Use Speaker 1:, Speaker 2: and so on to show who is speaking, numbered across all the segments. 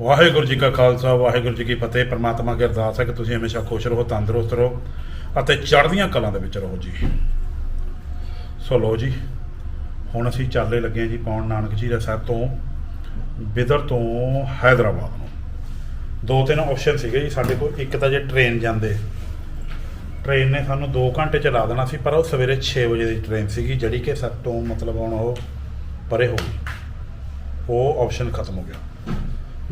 Speaker 1: ਵਾਹਿਗੁਰੂ ਜੀ ਕਾ ਖਾਲਸਾ, ਵਾਹਿਗੁਰੂ ਜੀ ਕੀ ਫਤਿਹ। ਪ੍ਰਮਾਤਮਾ ਅੱਗੇ ਅਰਦਾਸ ਹੈ ਕਿ ਤੁਸੀਂ ਹਮੇਸ਼ਾ ਖੁਸ਼ ਰਹੋ, ਤੰਦਰੁਸਤ ਰਹੋ ਅਤੇ ਚੜ੍ਹਦੀਆਂ ਕਲਾਂ ਦੇ ਵਿੱਚ ਰਹੋ ਜੀ। ਸੋ ਲੋ ਜੀ, ਹੁਣ ਅਸੀਂ ਚੱਲੇ ਲੱਗੇ ਹਾਂ ਜੀ ਪੌਣ ਨਾਨਕ ਜੀ ਸਾਹਿਬ ਤੋਂ, ਬਿਦਰ ਤੋਂ ਹੈਦਰਾਬਾਦ ਨੂੰ। ਦੋ ਤਿੰਨ ਆਪਸ਼ਨ ਸੀਗੇ ਜੀ ਸਾਡੇ ਕੋਲ, ਇੱਕ ਤਾਂ ਜੇ ਟ੍ਰੇਨ ਜਾਂਦੇ। ਟ੍ਰੇਨ ਨੇ ਸਾਨੂੰ 2 ਘੰਟੇ ਚਲਾ ਦੇਣਾ ਸੀ, ਪਰ ਉਹ ਸਵੇਰੇ 6 ਵਜੇ ਦੀ ਟ੍ਰੇਨ ਸੀਗੀ, ਜਿਹੜੀ ਕਿ ਸਭ ਤੋਂ ਮਤਲਬ ਹੁਣ ਉਹ ਪਰੇ ਹੋ ਗਈ। ਉਹ ਆਪਸ਼ਨ ਖਤਮ ਹੋ ਗਿਆ।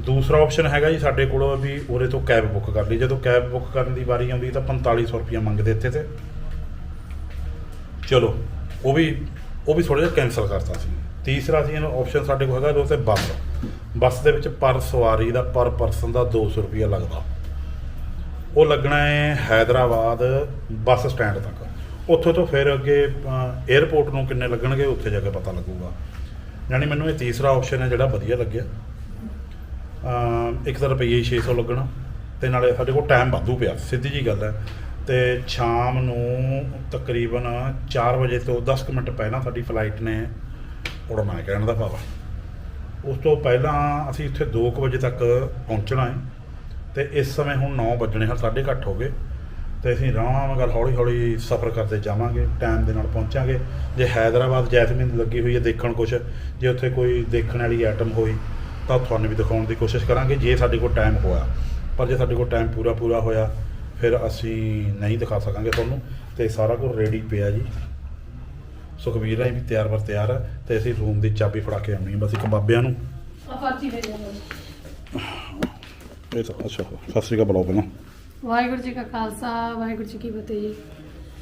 Speaker 1: ਦੂਸਰਾ ਆਪਸ਼ਨ ਹੈਗਾ ਜੀ ਸਾਡੇ ਕੋਲ ਵੀ ਉਰੇ ਤੋਂ ਕੈਬ ਬੁੱਕ ਕਰ ਲਈ। ਜਦੋਂ ਕੈਬ ਬੁੱਕ ਕਰਨ ਦੀ ਵਾਰੀ ਆਉਂਦੀ ਤਾਂ 4500 ਰੁਪਇਆ ਮੰਗਦੇ ਇੱਥੇ ਤੇ। ਚਲੋ, ਉਹ ਵੀ ਉਹ ਵੀ ਥੋੜਾ ਜਿਹਾ ਕੈਨਸਲ ਕਰਤਾ ਸੀ। ਤੀਸਰਾ ਸੀ ਇਹਨਾਂ ਆਪਸ਼ਨ ਸਾਡੇ ਕੋਲ ਹੈਗਾ ਉਹ ਤੇ ਬੱਸ। ਬੱਸ ਦੇ ਵਿੱਚ ਪਰ ਸਵਾਰੀ ਦਾ, ਪਰ ਪਰਸਨ ਦਾ 200 ਰੁਪਇਆ ਲੱਗਦਾ। ਉਹ ਲੱਗਣਾ ਹੈ ਹੈਦਰਾਬਾਦ ਬੱਸ ਸਟੈਂਡ ਤੱਕ। ਉੱਥੋਂ ਤੋਂ ਫਿਰ ਅੱਗੇ 에ਅਰਪੋਰਟ ਨੂੰ ਕਿੰਨੇ ਲੱਗਣਗੇ, ਉੱਥੇ ਜਾ ਕੇ ਪਤਾ ਲੱਗੂਗਾ। ਯਾਨੀ ਮੈਨੂੰ ਇਹ ਤੀਸਰਾ ਆਪਸ਼ਨ ਹੈ ਜਿਹੜਾ ਵਧੀਆ ਲੱਗਿਆ। ਇੱਕ ਤਾਂ ਰੁਪਈਏ ਹੀ 600 ਲੱਗਣਾ ਤੇ ਨਾਲੇ ਸਾਡੇ ਕੋਲ ਟਾਈਮ ਵਾਧੂ ਪਿਆ, ਸਿੱਧੀ ਜੀ ਗੱਲ ਹੈ। ਤੇ ਸ਼ਾਮ ਨੂੰ ਤਕਰੀਬਨ 4 ਵਜੇ ਤੋਂ 10 ਕੁ ਮਿੰਟ ਪਹਿਲਾਂ ਸਾਡੀ ਫਲਾਈਟ ਨੇ ਉੜਨਾ ਹੈ, ਕਹਿਣ ਦਾ ਭਾਵ ਉਸ ਤੋਂ ਪਹਿਲਾਂ ਅਸੀਂ ਇੱਥੇ 2 ਵਜੇ ਤੱਕ ਪਹੁੰਚਣਾ ਹੈ ਤੇ ਇਸ ਸਮੇਂ ਹੁਣ 9 ਵੱਜਣੇ ਹਨ, ਸਾਢੇ ਕੁ ਅੱਠ ਹੋ ਗਏ। ਤੇ ਅਸੀਂ ਆਰਾਮ ਨਾਲ ਹੌਲੀ ਹੌਲੀ ਸਫ਼ਰ ਕਰਦੇ ਜਾਵਾਂਗੇ ਟਾਈਮ ਦੇ ਨਾਲ ਪਹੁੰਚਾਂਗੇ। ਜੇ ਹੈਦਰਾਬਾਦ ਜੈਸਮੀਨ ਲੱਗੀ ਹੋਈ ਹੈ ਦੇਖਣ ਕੁਛ, ਜੇ ਉੱਥੇ ਕੋਈ ਦੇਖਣ ਵਾਲੀ ਆਈਟਮ ਹੋਈ ਤਾਂ ਤੁਹਾਨੂੰ ਵੀ ਦਿਖਾਉਣ ਦੀ ਕੋਸ਼ਿਸ਼ ਕਰਾਂਗੇ ਜੇ ਸਾਡੇ ਕੋਲ ਟਾਈਮ ਹੋਇਆ। ਪਰ ਜੇ ਸਾਡੇ ਕੋਲ ਟਾਈਮ ਪੂਰਾ ਪੂਰਾ ਹੋਇਆ ਫਿਰ ਅਸੀਂ ਨਹੀਂ ਦਿਖਾ ਸਕਾਂਗੇ ਤੁਹਾਨੂੰ। ਤੇ ਸਾਰਾ ਕੁਝ ਰੈਡੀ ਪਿਆ ਜੀ। ਸੁਖਵੀਰ ਰਾਈ ਵੀ ਤਿਆਰ ਵਰ ਤਿਆਰ ਹੈ ਤੇ ਅਸੀਂ ਰੂਮ ਦੀ ਚਾਬੀ ਫੜਾ ਕੇ ਆਉਣੀ ਹੈ ਬਸ ਇੱਕ ਬਾਬਿਆਂ ਨੂੰ। ਇਹ ਤਾਂ ਅੱਛਾ ਸਤਿ ਸ਼੍ਰੀ ਅਕਾਲ ਬੁਲਾਓ ਪਹਿਲਾਂ।
Speaker 2: ਵਾਹਿਗੁਰੂ ਜੀ ਕਾ ਖਾਲਸਾ ਵਾਹਿਗੁਰੂ ਜੀ ਕੀ ਫਤਿਹ ਜੀ।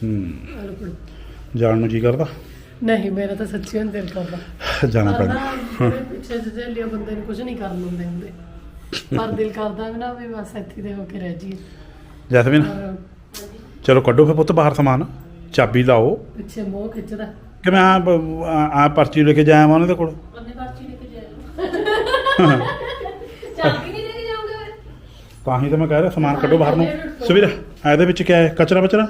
Speaker 1: ਹੂੰ। ਜਾਣ ਨੂੰ ਜੀ ਕਰਦਾ?
Speaker 2: ਨਹੀਂ ਮੇਰਾ ਤਾਂ ਸੱਚੀ ਹੁਣ ਦਿਲ ਕਰਦਾ।
Speaker 1: ਜਾਣਾ ਪੈਣਾ।
Speaker 2: ਪਿੱਛੇ ਜਿਹੇ ਲਿਆ ਬੰਦੇ ਨੂੰ ਕੁਝ ਨਹੀਂ ਕਰਨ ਦਿੰਦੇ ਹੁੰਦੇ। ਪਰ ਦਿਲ ਕਰਦਾ ਵੀ ਨਾ ਵੀ ਬਸ ਇੱਥੇ ਦੇ ਹੋ ਕੇ ਰਹਿ ਜੀ
Speaker 1: ਜੈਸਮੀਨ ਚਲੋ ਕੱਢੋ ਫਿਰ ਪੁੱਤ ਬਾਹਰ ਸਮਾਨ। ਚਾਬੀ ਲਾਓ।
Speaker 2: ਪਿੱਛੇ ਮੋਹ ਖਿੱਚਦਾ।
Speaker 1: ਕਿ ਮੈਂ ਆ ਆ ਪਰਚੀ ਲੈ ਕੇ ਜਾਇਆ ਮੈਂ ਉਹਨਾਂ ਦੇ ਕੋਲ।
Speaker 2: ਉਹਨੇ ਪਰਚੀ ਲੈ ਕੇ ਜਾਇਆ। ਚਾਬੀ ਨਹੀਂ ਲੈ ਕੇ ਜਾਓਗੇ
Speaker 1: ਤਾਂ ਹੀ ਤਾਂ ਮੈਂ ਕਹਿ ਰਿਹਾ ਸਮਾਨ ਕੱਢੋ ਬਾਹਰ ਨੂੰ। ਸੁਵੀਰ ਇਹਦੇ ਵਿੱਚ ਕਿਆ ਹੈ? ਕਚਰਾ ਬਚਰਾ?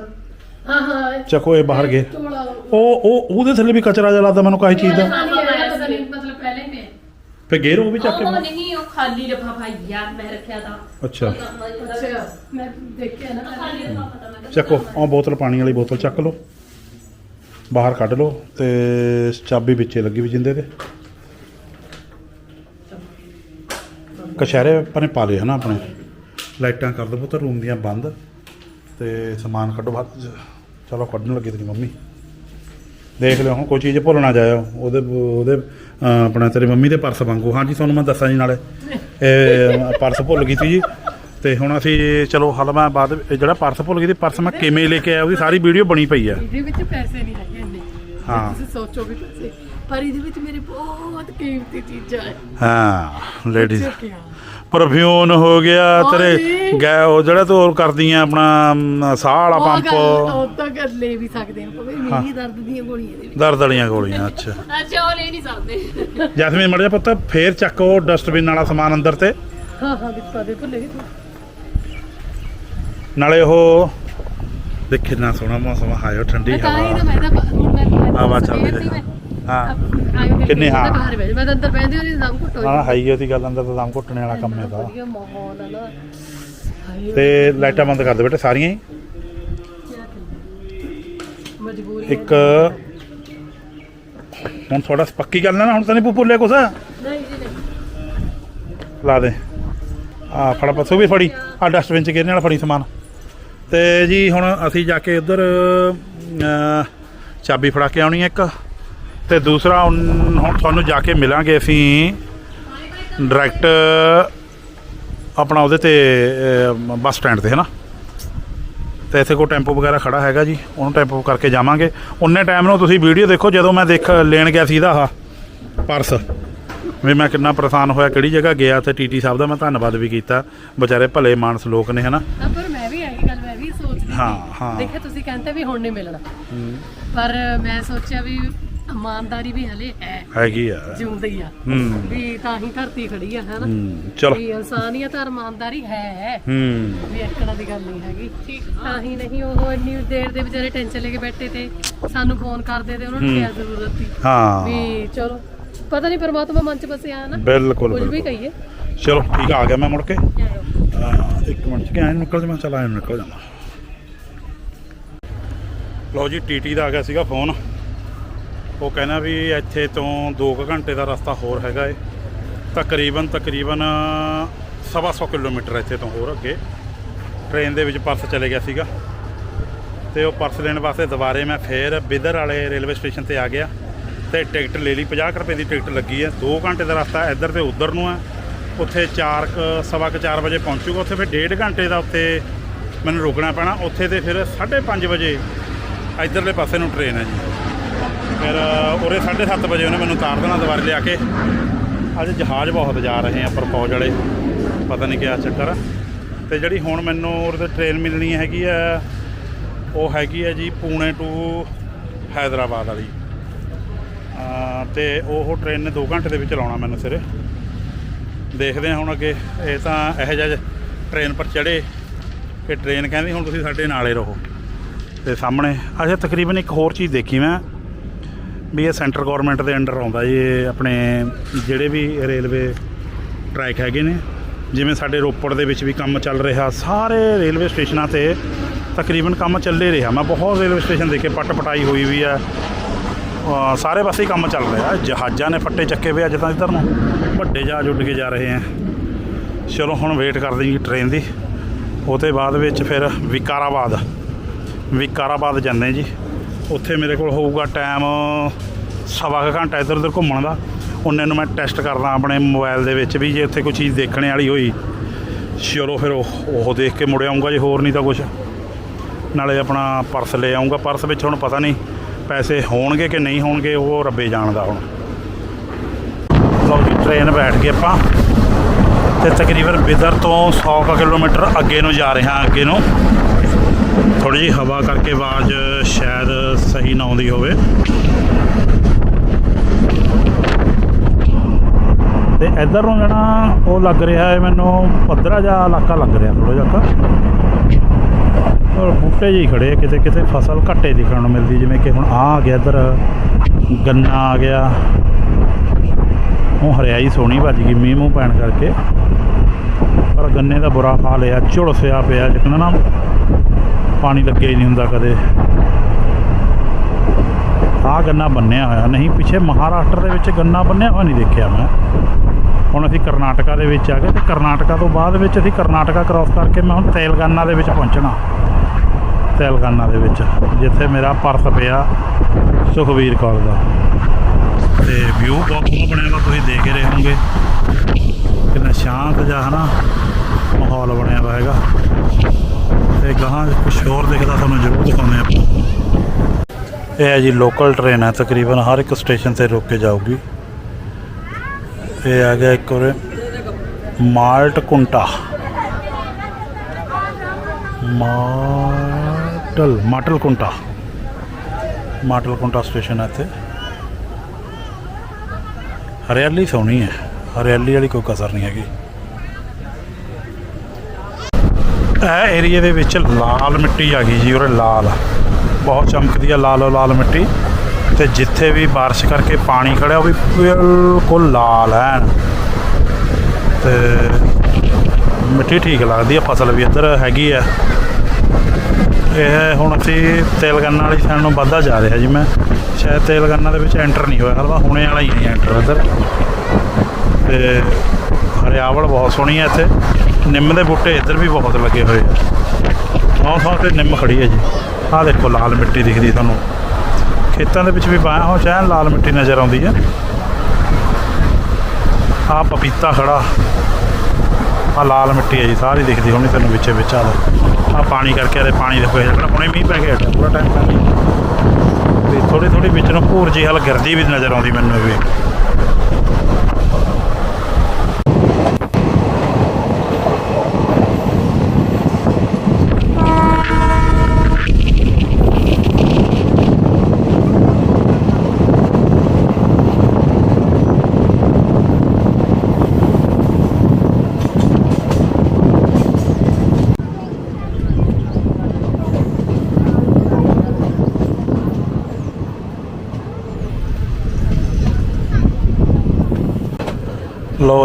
Speaker 2: ਹਾਂ ਹਾਂ।
Speaker 1: ਚੱਕੋ ਇਹ ਬਾਹਰ ਗਏ। ਉਹ ਉਹ ਉਹਦੇ ਥੱਲੇ ਵੀ ਕਚਰਾ ਜਿਹਾ ਲੱਗਦਾ ਮੈਨੂੰ ਕਾਹੀ ਚੀਜ਼ ਦਾ
Speaker 2: ਪਤਾ ਨਹੀਂ ਮਤਲਬ ਪਹਿਲੇ ਪਿਆ
Speaker 1: ਫੇ ਗੇਰ ਉਹ ਵੀ ਚੱਕ ਕੇ
Speaker 3: ਉਹ ਨਹੀਂ ਉਹ ਖਾਲੀ ਲਿਫਾਫਾ ਯਾਰ ਮੈਂ ਰੱਖਿਆ ਤਾਂ।
Speaker 1: ਅੱਛਾ।
Speaker 2: ਅੱਛਾ ਮੈਂ ਦੇਖਿਆ ਨਾ।
Speaker 3: ਖਾਲੀ ਲਿਫਾਫਾ ਤਾਂ ਮੈਂ
Speaker 1: ਚੱਕੋ ਉਹ ਬੋਤਲ ਪਾਣੀ ਵਾਲੀ ਬੋਤਲ ਚੱਕ ਲਓ। ਬਾਹਰ ਕੱਢ ਲਓ ਤੇ ਚਾਬੀ ਵਿੱਚੇ ਲੱਗੀ ਵੀ ਜਿੰਦੇ ਤੇ ਕਸ਼ਹਿਰੇ ਆਪਣੇ ਪਾ ਲਏ ਹਨਾ ਆਪਣੇ। ਲਾਈਟਾਂ ਕਰ ਦੋ ਪੁੱਤ ਰੂਮ ਦੀਆਂ ਬੰਦ ਤੇ ਸਮਾਨ ਕੱਢੋ ਬਾਹਰ। ਚਲੋ ਕੱਢਣ ਲੱਗੀ ਤੇਰੀ ਮੰਮੀ। ਦੇਖ ਲਿਓ ਹੁਣ ਕੋਈ ਚੀਜ਼ ਭੁੱਲ ਨਾ ਜਾਇਓ। ਉਹਦੇ ਉਹਦੇ ਅਹ, ਆਪਣਾ ਤੇਰੀ ਮੰਮੀ ਦੇ ਪਰਸ ਵਾਂਗੂ। ਹਾਂਜੀ ਤੁਹਾਨੂੰ ਮੈਂ ਦੱਸਾਂ ਜੀ ਨਾਲੇ। ਇਹ ਪਰਸ ਭੁੱਲ ਗਈ ਸੀ ਜੀ। ਤੇ ਹੁਣ ਅਸੀਂ ਚਲੋ ਹਲ ਮੈਂ ਬਾਅਦ ਜਿਹੜਾ ਪਰਸ ਭੁੱਲ ਗਈ ਸੀ ਪਰਸ ਮੈਂ ਕਿਵੇਂ ਲੈ ਕੇ ਆਇਆ ਉਹਦੀ ਸਾਰੀ ਵੀਡੀਓ ਬਣੀ ਪਈ ਆ।
Speaker 2: ਇਹਦੇ ਵਿੱਚ ਪੈਸੇ ਨਹੀਂ ਹੈਗੇ ਇੰਨੇ।
Speaker 1: ਹਾਂ।
Speaker 2: ਤੁਸੀਂ ਸੋਚੋ ਵੀ ਪੈਸੇ ਪਰ ਇਹਦੇ ਵਿੱਚ ਮੇਰੇ ਬਹੁਤ ਕੀਮਤੀ ਚੀਜ਼ਾਂ ਹੈ
Speaker 1: ਹਾਂ ਲੇਡੀਜ਼ ਪਰਫਿਊਮ ਹੋ ਗਿਆ ਤੇਰੇ। ਗੈ ਉਹ ਜਿਹੜਾ ਤੂੰ ਹੋਰ ਕਰਦੀਆਂ ਆਪਣਾ ਅਮ, ਸਾਹ ਵਾਲਾ ਪੰਪ।
Speaker 2: ਉਹ ਤਾਂ ਕਰ ਲੈ ਵੀ ਸਕਦੇ ਹਾਂ ਭਾਵੇਂ ਮੇਰੀ ਦਰਦ ਦੀਆਂ ਗੋਲੀਆਂ ਦੇ ਵਿੱਚ।
Speaker 1: ਦਰਦ ਵਾਲੀਆਂ ਗੋਲੀਆਂ ਅੱਛਾ।
Speaker 3: ਅੱਛਾ ਉਹ ਲੈ ਨਹੀਂ ਸਕਦੇ।
Speaker 1: ਜੈਸਮੀਨ ਮੜ ਜਾ ਪੁੱਤ ਫੇਰ ਚੱਕ ਉਹ ਡਸਟਬਿਨ ਵਾਲਾ ਸਮਾਨ ਅੰਦਰ ਤੇ।
Speaker 2: ਹਾਂ ਹਾਂ ਵਿੱਚ ਪਾ ਦੇ ਭੁੱਲੇ ਗਏ ਤੂੰ
Speaker 1: ਨਾਲੇ ਉਹ ਦੇਖ ਕਿੰਨਾ ਸੋਹਣਾ ਮੌਸਮ ਹਾਇਓ ਠੰਡੀ
Speaker 2: ਮੈਂ ਤਾਂ ਹੀ
Speaker 1: ਹਵਾ
Speaker 2: ਤਾਂ ਮੈਂ ਤਾਂ ਹੁਣ ਮੈਂ
Speaker 1: ਹਵਾ ਚੱਲਦੀ
Speaker 2: ਸਵੇਰ ਦੀ
Speaker 1: ਹੈ।
Speaker 2: ਮੈਂ-
Speaker 1: ਹਾਂ। ਕਿੰਨੇ ਹਾਂ।
Speaker 2: ਬਾਹਰ ਬੈਠ ਮੈਂ ਤਾਂ ਅੰਦਰ ਬੈਠਦੀ ਹੋਈ ਦਮ ਘੁੱਟੋ
Speaker 1: ਹਾਂ ਹਾਈ ਉਹਦੀ ਗੱਲ ਅੰਦਰ ਤਾਂ ਦਮ ਘੁੱਟਣੇ ਵਾਲਾ ਕੰਮ ਹੈ ਦਾ
Speaker 2: ਵਧੀਆ ਮਾਹੌਲ ਹੈ ਨਾ। ਹਾਏ,
Speaker 1: ਤੇ ਲਾਈਟਾਂ ਬੰਦ ਕਰ ਦੇ ਬੇਟੇ ਸਾਰੀਆਂ ਹੀ?
Speaker 2: ਮਜਬੂਰੀ
Speaker 1: ਇੱਕ ਹੁਣ ਥੋੜਾ ਪੱਕੀ ਗੱਲ ਨਾ ਹੁਣ ਤਾਂ ਨਹੀਂ ਭੁੱਲਿਆ ਕੁਛ?
Speaker 2: ਨਹੀਂ ਜੀ ਨਹੀਂ।
Speaker 1: ਲਾ ਦੇ। ਆ ਫੜਾ ਪੱਸੂ ਵੀ ਫੜੀ। ਆ ਡਸਟਬਿਨ ਚ ਗਿਰਨੇ ਵਾਲਾ ਫੜੀ ਸਮਾਨ। ਤੇ ਜੀ ਹੁਣ ਅਸੀਂ ਜਾ ਕੇ ਉਧਰ ਚਾਬੀ ਫੜਾ ਕੇ ਆਉਣੀ ਹੈ ਇੱਕ। ਤੇ ਦੂਸਰਾ ਹੁਣ ਹੁਣ ਤੁਹਾਨੂੰ ਜਾ ਕੇ ਮਿਲਾਂਗੇ ਅਸੀਂ। ਡਾਇਰੈਕਟ ਆਪਣਾ ਉਹਦੇ ਤੇ ਬੱਸ ਸਟੈਂਡ ਤੇ ਹੈ ਨਾ ਤੇ ਇੱਥੇ ਕੋਈ ਟੈਂਪੋ ਵਗੈਰਾ ਖੜਾ ਹੈਗਾ ਜੀ ਉਹਨੂੰ ਟੈਂਪੋ ਕਰਕੇ ਜਾਵਾਂਗੇ। ਉਨੇ ਟਾਈਮ ਨੂੰ ਤੁਸੀਂ ਵੀਡੀਓ ਦੇਖੋ ਜਦੋਂ ਮੈਂ ਦੇਖ ਲੈਣ ਗਿਆ ਸੀ ਇਹਦਾ ਆਹ ਪਰਸ। ਵੀ ਮੈਂ ਕਿੰਨਾ ਪਰੇਸ਼ਾਨ ਹੋਇਆ ਕਿਹੜੀ ਜਗ੍ਹਾ ਗਿਆ ਤੇ ਟੀਟੀ ਸਾਹਿਬ ਦਾ ਮੈਂ ਧੰਨਵਾਦ ਵੀ ਕੀਤਾ। ਵਿਚਾਰੇ ਭਲੇ ਮਾਨਸ ਲੋਕ ਨੇ ਹਨਾ?
Speaker 2: ਪਰ ਮੈਂ ਵੀ ਆਈ ਗੱਲ ਮੈਂ ਵੀ ਸੋਚਦੀ
Speaker 1: ਹਾਂ। ਹਾਂ।
Speaker 2: ਦੇਖਿਆ ਤੁਸੀਂ ਕਹਿੰਦੇ ਵੀ ਹੁਣ ਨਹੀਂ ਮਿਲਣਾ। ਪਰ ਮੈਂ ਸੋਚਿਆ ਵੀ ਇਮਾਨਦਾਰੀ ਵੀ ਹਲੇ ਹੈ।
Speaker 1: ਹੈਗੀ ਆ।
Speaker 2: ਜਿਉਂਦੀ ਆ।
Speaker 1: ਹੂੰ।
Speaker 2: ਵੀ ਤਾਂ ਹੀ ਧਰਤੀ ਖੜੀ ਆ ਹੈ ਨਾ
Speaker 1: ਹੂੰ ਚਲੋ।
Speaker 2: ਵੀ ਇਨਸਾਨੀਅਤ ਔਰ ਇਮਾਨਦਾਰੀ ਹੈ।
Speaker 1: ਹੂੰ।
Speaker 2: ਵੀ ਅਕੜਾ ਦੀ ਗੱਲ ਨਹੀਂ ਹੈਗੀ। ਤਾਂ ਹੀ ਨਹੀਂ ਉਹ ਇੰਨੀ ਦੇਰ ਦੇ ਵਿਚਾਰੇ ਟੈਨਸ਼ਨ ਲੈ ਕੇ ਬੈਠੇ ਤੇ ਸਾਨੂੰ ਫੋਨ ਕਰਦੇ ਤੇ ਉਹਨਾਂ ਨੂੰ। ਕਿਆ ਜ਼ਰੂਰਤ ਸੀ?
Speaker 1: ਹਾਂ।
Speaker 2: ਵੀ ਚਲੋ ਪਤਾ ਨਹੀਂ ਪਰਮਾਤਮਾ ਮਨ ਚ ਬਸਿਆ ਹੈ ਨਾ
Speaker 1: ਬਿਲਕੁਲ
Speaker 2: ਕੁਝ ਵੀ ਕਹੀਏ।
Speaker 1: ਚਲੋ ਠੀਕ ਆ ਗਿਆ ਮੈਂ ਮੁੜ ਕੇ? ਇੱਕ ਮਿੰਟ ਚ ਕਿ ਐਂ ਨਿਕਲ ਜਾ ਮੈਂ ਚਲ ਐਂ ਨਿਕਲ ਜਾਣਾ ਲਓ ਜੀ ਟੀਟੀ ਦਾ ਆ ਗਿਆ ਸੀਗਾ ਫੋਨ। ਉਹ ਕਹਿੰਦਾ ਵੀ ਇੱਥੇ ਤੋਂ 2 ਘੰਟੇ ਦਾ ਰਸਤਾ ਹੋਰ ਹੈਗਾ ਏ। ਤਕਰੀਬਨ ਤਕਰੀਬਨ ਸਵਾ ਸੌ ਕਿਲੋਮੀਟਰ ਇੱਥੇ ਤੋਂ ਹੋਰ ਅੱਗੇ। ਟ੍ਰੇਨ ਦੇ ਵਿੱਚ ਪਰਸ ਚਲੇ ਗਿਆ ਸੀਗਾ। ਤੇ ਉਹ ਪਰਸ ਲੈਣ ਵਾਸਤੇ ਦੁਬਾਰੇ ਮੈਂ ਫੇਰ ਬਿਦਰ ਵਾਲੇ ਰੇਲਵੇ ਸਟੇਸ਼ਨ ਤੇ ਆ ਗਿਆ ਤੇ ਟਿਕਟ ਲੈ ਲਈ। 50 ਕੁ ਰੁਪਏ ਦੀ ਟਿਕਟ ਲੱਗੀ ਹੈ। 2 ਘੰਟੇ ਦਾ ਰਸਤਾ ਇੱਧਰ ਤੇ ਉੱਧਰ ਨੂੰ ਹੈ। ਉੱਥੇ 4 ਸਵਾ ਕੁ 4 ਵਜੇ ਪਹੁੰਚੂਗਾ। ਉੱਥੇ ਫਿਰ ਡੇਢ ਘੰਟੇ ਦਾ ਉੱਥੇ ਮੈਨੂੰ ਰੁਕਣਾ ਪੈਣਾ। ਉੱਥੇ ਤੇ ਫਿਰ 5:30 ਵਜੇ ਇੱਧਰਲੇ ਪਾਸੇ ਨੂੰ ਟ੍ਰੇਨ ਹੈ ਜੀ। ਫਿਰ ਉਰੇ 7:30 ਵਜੇ ਉਹਨੇ ਮੈਨੂੰ ਉਤਾਰ ਦੇਣਾ ਦੁਬਾਰੇ ਲਿਆ ਕੇ। ਅੱਜ ਜਹਾਜ਼ ਬਹੁਤ ਜਾ ਰਹੇ ਆ ਪਰਪੌਜ ਵਾਲੇ। ਪਤਾ ਨਹੀਂ ਕਿਆ ਚੱਕਰ ਆ। ਤੇ ਜਿਹੜੀ ਹੁਣ ਮੈਨੂੰ ਉਹਦੇ ਤੇ ਟ੍ਰੇਨ ਮਿਲਣੀ ਹੈਗੀ ਆ, ਉਹ ਹੈਗੀ ਹੈ ਜੀ ਪੂਣੇ ਟੂ ਹੈਦਰਾਬਾਦ ਵਾਲੀ। ਅਹ ਤੇ ਉਹ ਟ੍ਰੇਨ ਨੇ 2 ਘੰਟੇ ਦੇ ਵਿੱਚ ਲਾਉਣਾ ਮੈਨੂੰ ਸਿਰੇ। ਦੇਖਦੇ ਹਾਂ ਹੁਣ ਅੱਗੇ। ਇਹ ਤਾਂ ਇਹੋ ਜਿਹਾ ਟ੍ਰੇਨ ਪਰ ਚੜੇ ਕਿ ਟ੍ਰੇਨ ਕਹਿੰਦੀ ਹੁਣ ਤੁਸੀਂ ਸਾਡੇ ਨਾਲੇ ਰਹੋ। ਤੇ ਸਾਹਮਣੇ, ਅੱਛਾ ਤਕਰੀਬਨ ਇੱਕ ਹੋਰ ਚੀਜ਼ ਦੇਖੀ ਮੈਂ। ਵੀ ਇਹ ਸੈਂਟਰ ਗਵਰਨਮੈਂਟ ਦੇ ਅੰਡਰ ਆਉਂਦਾ ਜੀ, ਇਹ ਆਪਣੇ ਜਿਹੜੇ ਵੀ ਰੇਲਵੇ ਟਰੈਕ ਹੈਗੇ ਨੇ, ਜਿਵੇਂ ਸਾਡੇ ਰੋਪੜ ਦੇ ਵਿੱਚ ਵੀ ਕੰਮ ਚੱਲ ਰਿਹਾ, ਸਾਰੇ ਰੇਲਵੇ ਸਟੇਸ਼ਨਾਂ ਤੇ ਤਕਰੀਬਨ ਕੰਮ ਚੱਲੇ ਰਿਹਾ। ਮੈਂ ਬਹੁਤ ਰੇਲਵੇ ਸਟੇਸ਼ਨ ਦੇਖੇ, ਪੱਟ ਪਟਾਈ ਹੋਈ ਵੀ ਆ ਸਾਰੇ ਪਾਸੇ ਕੰਮ ਚੱਲ ਰਿਹਾ। ਜਹਾਜ਼ਾਂ ਨੇ ਫੱਟੇ ਚੱਕੇ ਵੇ ਅੱਜ ਤਾਂ ਇੱਧਰ ਨੂੰ। ਵੱਡੇ ਜਹਾਜ਼ ਉੱਡ ਕੇ ਜਾ ਰਹੇ ਆ। ਚਲੋ ਹੁਣ ਵੇਟ ਕਰਦੇ ਜੀ ਟ੍ਰੇਨ ਦੀ। ਉਹਦੇ ਬਾਅਦ ਵਿੱਚ ਫਿਰ ਵਿਕਾਰਾਬਾਦ। ਵਿਕਾਰਾਬਾਦ ਜਾਂਦੇ ਜੀ। ਉੱਥੇ ਮੇਰੇ ਕੋਲ ਹੋਊਗਾ ਟਾਈਮ ਸਵਾ ਕੁ ਘੰਟਾ ਇੱਧਰ ਉੱਧਰ ਘੁੰਮਣ ਦਾ। ਉਹਨੇ ਨੂੰ ਮੈਂ ਟੈਸਟ ਕਰਦਾ ਆਪਣੇ ਮੋਬਾਈਲ ਦੇ ਵਿੱਚ ਵੀ ਜੇ ਉੱਥੇ ਕੋਈ ਚੀਜ਼ ਦੇਖਣ ਵਾਲੀ ਹੋਈ, ਚਲੋ ਫਿਰ ਉਹ ਉਹ ਦੇਖ ਕੇ ਮੁੜ ਆਊਂਗਾ ਜੇ ਹੋਰ ਨਹੀਂ ਤਾਂ ਕੁਝ ਨਾਲੇ ਆਪਣਾ ਪਰਸ ਲੈ ਆਊਂਗਾ। ਪਰਸ ਵਿੱਚ ਹੁਣ ਪਤਾ ਨਹੀਂ ਪੈਸੇ ਹੋਣਗੇ ਕਿ ਨਹੀਂ ਹੋਣਗੇ, ਉਹ ਰੱਬੇ ਜਾਣਦਾ ਹੁਣ। ਲਓ ਜੀ ਟ੍ਰੇਨ ਬੈਠ ਗਏ ਆਪਾਂ। ਤੇ ਤਕਰੀਬਨ ਬਿਦਰ ਤੋਂ 100 ਕੁ ਕਿਲੋਮੀਟਰ ਅੱਗੇ ਨੂੰ ਜਾ ਰਹੇ ਹਾਂ ਅੱਗੇ ਨੂੰ। ਥੋੜੀ ਜਿਹੀ ਹਵਾ ਕਰਕੇ ਆਵਾਜ਼ ਸ਼ਾਇਦ ਸਹੀ ਨਾ ਆਉਂਦੀ ਹੋਵੇ। ਤੇ ਇੱਧਰ ਨੂੰ ਜਿਹੜਾ ਉਹ ਲੱਗ ਰਿਹਾ ਹੈ ਮੈਨੂੰ ਪੱਧਰਾ ਜਿਹਾ ਇਲਾਕਾ ਲੱਗ ਰਿਹਾ ਥੋੜਾ ਜਿਹਾ ਔਰ ਬੂਟੇ ਜਿਹੇ ਹੀ ਖੜੇ ਕਿਤੇ ਕਿਤੇ ਫਸਲ ਘੱਟੇ ਦਿਖਣ ਨੂੰ ਮਿਲਦੀ, ਜਿਵੇਂ ਕਿ ਹੁਣ ਆ ਆ ਗਿਆ ਇੱਧਰ, ਗੰਨਾ ਆ ਗਿਆ। ਉਹ ਹਰਿਆਈ ਸੋਹਣੀ ਵੱਜ ਗਈ, ਮੀਂਹ ਮੂੰਹ ਪੈਣ ਕਰਕੇ। ਪਰ ਗੰਨੇ ਦਾ ਬੁਰਾ ਹਾਲ ਆ, ਝੁਲਸਿਆ ਪਿਆ, ਜਿਕਣਾ ਨਾ ਪਾਣੀ ਲੱਗਿਆ ਹੀ ਨਹੀਂ ਹੁੰਦਾ ਕਦੇ। ਆਹ ਗੰਨਾ ਬੰਨਿਆ ਹੋਇਆ। ਨਹੀਂ, ਪਿੱਛੇ ਮਹਾਰਾਸ਼ਟਰ ਦੇ ਵਿੱਚ ਗੰਨਾ ਬੰਨਿਆ ਹੋਇਆ ਨਹੀਂ ਦੇਖਿਆ ਮੈਂ। ਹੁਣ ਅਸੀਂ ਕਰਨਾਟਕਾ ਦੇ ਵਿੱਚ ਆ ਗਏ ਤੇ ਕਰਨਾਟਕਾ ਤੋਂ ਬਾਅਦ ਵਿੱਚ ਅਸੀਂ ਕਰਨਾਟਕਾ ਕ੍ਰਾਸ ਕਰਕੇ ਮੈਂ ਹੁਣ ਤੇਲੰਗਾਨਾ ਦੇ ਵਿੱਚ ਪਹੁੰਚਣਾ। ਤੇਲੰਗਾਨਾ ਦੇ ਵਿੱਚ, ਜਿੱਥੇ ਮੇਰਾ ਪਰਸ ਪਿਆ ਸੁਖਵੀਰ ਕੌਰ ਦਾ। ਤੇ ਵਿਊ ਬਹੁਤ ਸੋਹਣਾ ਬਣਿਆ ਵਾ, ਤੁਸੀਂ ਦੇਖ ਹੀ ਰਹੇ ਹੋਗੇ ਕਿੰਨਾ ਸ਼ਾਂਤ ਜਿਹਾ ਹਨਾ, ਮਾਹੌਲ ਬਣਿਆ ਹੋਇਆ ਹੈਗਾ। ਤੇ ਗਾਹਾਂ ਕੁਝ ਹੋਰ ਦਿਖਦਾ ਤੁਹਾਨੂੰ ਜ਼ਰੂਰ ਦਿਖਾਉਂਦੇ ਆਪਾਂ ਇਹ ਹੈ ਜੀ ਲੋਕਲ ਟ੍ਰੇਨ ਹੈ, ਤਕਰੀਬਨ ਹਰ ਇੱਕ ਸਟੇਸ਼ਨ ਤੇ ਰੁਕ ਕੇ ਜਾਊਗੀ। ਇਹ ਆ ਗਿਆ ਇੱਕ ਉਰੇ ਮਾਲਟ ਕੁੰਟਾ ਮਾਟਲ ਮਾਟਲ ਕੁੰਟਾ ਮਾਟਲ ਕੁੰਟਾ ਸਟੇਸ਼ਨ ਹੈ ਇੱਥੇ। ਹਰਿਆਲੀ ਸੋਹਣੀ ਹੈ, ਹਰਿਆਲੀ ਵਾਲੀ ਕੋਈ ਕਸਰ ਨਹੀਂ ਹੈਗੀ। ਇਹ ਏਰੀਏ ਦੇ ਵਿੱਚ ਲਾਲ ਮਿੱਟੀ ਆ ਗਈ ਜੀ ਉਰੇ ਲਾਲ। ਬਹੁਤ ਚਮਕਦੀ ਆ ਲਾਲ ਲਾਲ ਮਿੱਟੀ। ਤੇ ਜਿੱਥੇ ਵੀ ਬਾਰਿਸ਼ ਕਰਕੇ ਪਾਣੀ ਖੜਿਆ, ਉਹ ਵੀ ਬਿਲਕੁਲ ਲਾਲ ਹੈ ਤੇ ਮਿੱਟੀ ਠੀਕ ਲੱਗਦੀ ਆ, ਫਸਲ ਵੀ ਇੱਧਰ ਹੈਗੀ ਆ। ਇਹ ਹੁਣ ਅਸੀਂ ਤੇਲਗੰਨਾ ਵਾਲੀ ਸਾਈਡ ਨੂੰ ਵੱਧਦਾ ਜਾ ਰਿਹਾ ਜੀ ਮੈਂ। ਸ਼ਾਇਦ ਤੇਲਗੰਨਾ ਦੇ ਵਿੱਚ ਐਂਟਰ ਨਹੀਂ ਹੋਇਆ, ਹਲਵਾ ਹੁਣੇ ਵਾਲਾ ਹੀ ਹੈ ਐਂਟਰ ਇੱਧਰ। ਤੇ ਹਰਿਆਵਲ ਬਹੁਤ ਸੋਹਣੀ ਹੈ ਇੱਥੇ। ਨਿੰਮ ਦੇ ਬੂਟੇ ਇੱਧਰ ਵੀ ਬਹੁਤ ਲੱਗੇ ਹੋਏ ਆ। ਆਹ ਥਾਂ ਤੇ ਨਿੰਮ ਖੜੀ ਹੈ ਜੀ। ਆਹ ਦੇਖੋ ਲਾਲ ਮਿੱਟੀ ਦਿਖਦੀ ਤੁਹਾਨੂੰ। ਖੇਤਾਂ ਦੇ ਵਿੱਚ ਵੀ ਪਾਇਆ ਹੋ ਚਾਹੇ ਲਾਲ ਮਿੱਟੀ ਨਜ਼ਰ ਆਉਂਦੀ ਹੈ। ਆਹ ਪਪੀਤਾ ਖੜਾ। ਆ ਲਾਲ ਮਿੱਟੀ ਹੈ ਜੀ, ਸਾਰੀ ਦਿਖਦੀ ਹੋਣੀ ਤੈਨੂੰ ਵਿੱਚੇ ਵਿੱਚ ਆ ਆ ਪਾਣੀ ਕਰਕੇ ਆਲੇ ਪਾਣੀ ਦੇਖੋ, ਇਹ ਜਿਹੜਾ ਹੁਣੇ ਮੀਂਹ ਪੈ ਕੇ ਹਟਿਆ ਪੂਰਾ ਟਾਈਮ ਪਹਿਲਾਂ ਤੇ ਥੋੜੀ ਥੋੜੀ ਵਿੱਚ ਨੂੰ ਭੂਰ ਜੀ ਹਲ ਗਿਰਦੀ ਵੀ ਨਜ਼ਰ ਆਉਂਦੀ ਮੈਨੂੰ ਵੀ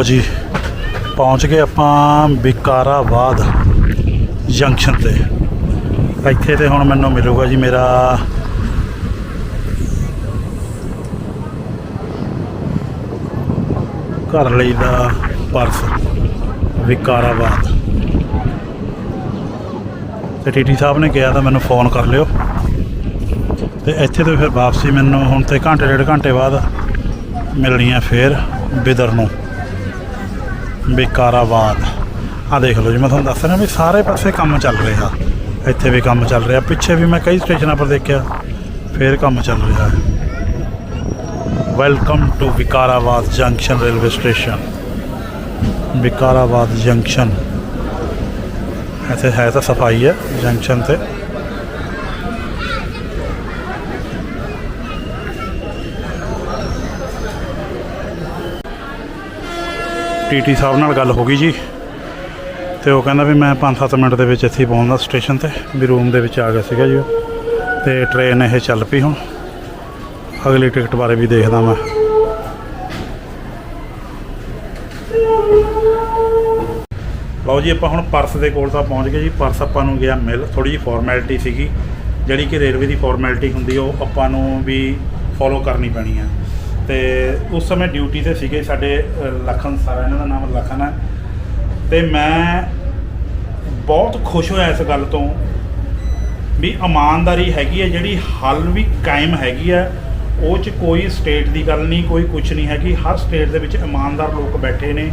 Speaker 1: ਲਓ ਜੀ, ਪਹੁੰਚ ਗਏ ਆਪਾਂ ਵਿਕਾਰਾਬਾਦ ਜੰਕਸ਼ਨ ਤੇ। ਇੱਥੇ ਤੇ ਹੁਣ ਮੈਨੂੰ ਮਿਲੂਗਾ ਜੀ ਮੇਰਾ ਘਰ ਲਈ ਦਾ ਪਰਸ, ਵਿਕਾਰਾਬਾਦ। ਤੇ ਟੀਟੀ ਸਾਹਿਬ ਨੇ ਕਿਹਾ ਤਾਂ ਮੈਨੂੰ ਫੋਨ ਕਰ ਲਿਓ। ਤੇ ਇੱਥੇ ਤੋਂ ਫਿਰ ਵਾਪਸੀ ਮੈਨੂੰ ਹੁਣ ਤੇ ਘੰਟੇ, ਡੇਢ ਘੰਟੇ ਬਾਅਦ ਮਿਲਣੀ ਹੈ ਫੇਰ ਬਿਦਰ ਨੂੰ। ਵਿਕਾਰਾਬਾਦ ਆ ਦੇਖ ਲਓ ਜੀ, ਮੈਂ ਤੁਹਾਨੂੰ ਦੱਸ ਰਿਹਾ ਵੀ ਸਾਰੇ ਪਾਸੇ ਕੰਮ ਚੱਲ ਰਿਹਾ। ਇੱਥੇ ਵੀ ਕੰਮ ਚੱਲ ਰਿਹਾ, ਪਿੱਛੇ ਵੀ ਮੈਂ ਕਈ ਸਟੇਸ਼ਨਾਂ ਪਰ ਦੇਖਿਆ, ਫੇਰ ਕੰਮ ਚੱਲ ਰਿਹਾ। ਹੈ welcome to Vikarabad junction railway station. Vikarabad junction. ਇੱਥੇ ਹੈ ਤਾਂ ਸਫ਼ਾਈ ਹੈ ਜੰਕਸ਼ਨ ਤੇ। ਟੀਟੀ ਸਾਹਿਬ ਨਾਲ ਗੱਲ ਹੋ ਗਈ ਜੀ। ਤੇ ਉਹ ਕਹਿੰਦਾ ਵੀ ਮੈਂ 5-7 ਮਿੰਟ ਦੇ ਵਿੱਚ ਇੱਥੇ ਪਹੁੰਚਦਾ ਸਟੇਸ਼ਨ ਤੇ, ਵੀ ਰੂਮ ਦੇ ਵਿੱਚ ਆ ਗਿਆ ਸੀਗਾ ਜੀ ਉਹ। ਤੇ ਟ੍ਰੇਨ ਇਹ ਚੱਲ ਪਈ ਹੁਣ। ਅਗਲੀ ਟਿਕਟ ਬਾਰੇ ਵੀ ਦੇਖਦਾ ਮੈਂ। ਲਓ ਜੀ, ਆਪਾਂ ਹੁਣ ਪਰਸ ਦੇ ਕੋਲ ਤਾਂ ਪਹੁੰਚ ਗਏ ਜੀ। ਪਰਸ ਆਪਾਂ ਨੂੰ ਗਿਆ ਮਿਲ ਥੋੜੀ ਜਿਹੀ ਫਾਰਮੈਲਿਟੀ ਸੀਗੀ। ਜਿਹੜੀ ਕਿ ਰੇਲਵੇ ਦੀ ਫਾਰਮੈਲਿਟੀ ਹੁੰਦੀ ਉਹ ਆਪਾਂ ਨੂੰ ਵੀ ਫੋਲੋ ਕਰਨੀ ਪੈਣੀ ਆ। ਤੇ ਉਸ ਸਮੇਂ ਡਿਊਟੀ ਤੇ ਸੀਗੇ ਸਾਡੇ ਅ, ਲਖਨ ਸਾਰਾ ਇਹਨਾਂ ਦਾ ਨਾਮ ਲਖਨ ਹੈ। ਤੇ ਮੈਂ ਬਹੁਤ ਖੁਸ਼ ਹੋਇਆ ਇਸ ਗੱਲ ਤੋਂ ਵੀ ਇਮਾਨਦਾਰੀ ਹੈਗੀ ਹੈ ਜਿਹੜੀ ਹੱਲ ਵੀ ਕਾਇਮ ਹੈਗੀ ਹੈ ਉਹ ਚ ਕੋਈ ਸਟੇਟ ਦੀ ਗੱਲ ਨਹੀਂ ਕੋਈ ਕੁਝ ਨਹੀਂ ਹੈਗੀ। ਹਰ ਸਟੇਟ ਦੇ ਵਿੱਚ ਇਮਾਨਦਾਰ ਲੋਕ ਬੈਠੇ ਨੇ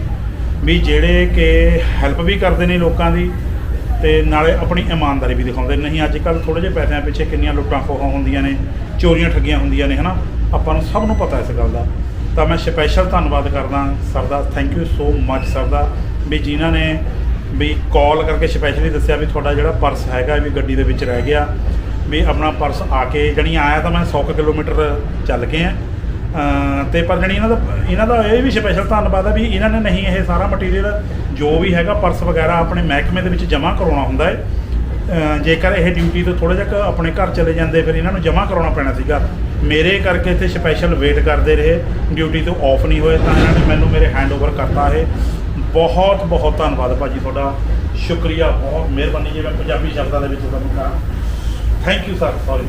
Speaker 1: ਵੀ ਜਿਹੜੇ ਕਿ ਹੈਲਪ ਵੀ ਕਰਦੇ ਨੇ ਲੋਕਾਂ ਦੀ ਤੇ ਨਾਲੇ ਆਪਣੀ ਇਮਾਨਦਾਰੀ ਵੀ ਦਿਖਾਉਂਦੇ ਨਹੀਂ ਅੱਜ ਕੱਲ ਥੋੜੇ ਜਿਹੇ ਪੈਸਿਆਂ ਪਿੱਛੇ ਕਿੰਨੀਆਂ ਲੁੱਟਾਂ ਖੋਹਾਂ ਹੁੰਦੀਆਂ ਨੇ ਚੋਰੀਆਂ ਠੱਗੀਆਂ ਹੁੰਦੀਆਂ ਨੇ ਹਨਾ? ਆਪਾਂ ਨੂੰ ਸਭ ਨੂੰ ਪਤਾ ਇਸ ਗੱਲ ਦਾ। ਤਾਂ ਮੈਂ ਸਪੈਸ਼ਲ ਧੰਨਵਾਦ ਕਰਦਾ sir the. Thank you so much sir ਦਾ। ਵੀ ਜਿਨ੍ਹਾਂ ਨੇ ਵੀ ਕਾਲ ਕਰਕੇ ਸਪੈਸ਼ਲੀ ਦੱਸਿਆ ਵੀ ਤੁਹਾਡਾ ਜਿਹੜਾ ਪਰਸ ਹੈਗਾ ਵੀ ਗੱਡੀ ਦੇ ਵਿੱਚ ਰਹਿ ਗਿਆ। ਵੀ ਆਪਣਾ ਪਰਸ ਆ ਕੇ ਜਣੀ ਆਇਆ ਤਾਂ ਮੈਂ 100 ਕੁ ਕਿਲੋਮੀਟਰ ਚੱਲ ਕੇ ਆ। ਅਮ ਤੇ ਪਰ ਜਣੀ ਇਹਨਾਂ ਦਾ ਇਹਨਾਂ ਦਾ ਇਹ ਵੀ ਸਪੈਸ਼ਲ ਧੰਨਵਾਦ ਹੈ ਵੀ ਇਹਨਾਂ ਨੇ ਨਹੀਂ ਇਹ ਸਾਰਾ ਮਟੀਰੀਅਲ ਜੋ ਵੀ ਹੈਗਾ ਪਰਸ ਵਗੈਰਾ ਆਪਣੇ ਮਹਿਕਮੇ ਦੇ ਵਿੱਚ ਜਮ੍ਹਾਂ ਕਰਵਾਉਣਾ ਹੁੰਦਾ ਹੈ। ਜੇਕਰ ਇਹ ਡਿਊਟੀ ਤੋਂ ਥੋੜਾ ਜਿਹਾ ਆਪਣੇ ਘਰ ਚਲੇ ਜਾਂਦੇ, ਫਿਰ ਇਹਨਾਂ ਨੂੰ ਜਮ੍ਹਾਂ ਕਰਾਉਣਾ ਪੈਣਾ ਸੀਗਾ। ਮੇਰੇ ਕਰਕੇ ਇੱਥੇ ਸਪੈਸ਼ਲ ਵੇਟ ਕਰਦੇ ਰਹੇ ਡਿਊਟੀ ਤੋਂ ਆਫ ਨਹੀਂ ਹੋਏ, ਤਾਂ ਇਹਨਾਂ ਨੇ ਮੈਨੂੰ ਮੇਰੇ ਹੈਂਡਓਵਰ ਕਰਤਾ ਇਹ। ਬਹੁਤ ਬਹੁਤ ਧੰਨਵਾਦ ਭਾਜੀ ਤੁਹਾਡਾ। ਸ਼ੁਕਰੀਆ, ਬਹੁਤ ਮਿਹਰਬਾਨੀ ਜੀ, ਮੈਂ ਪੰਜਾਬੀ ਸ਼ਬਦਾਂ ਦੇ ਵਿੱਚ ਤੁਹਾਨੂੰ ਕਹਾਂ। Thank you sir sorry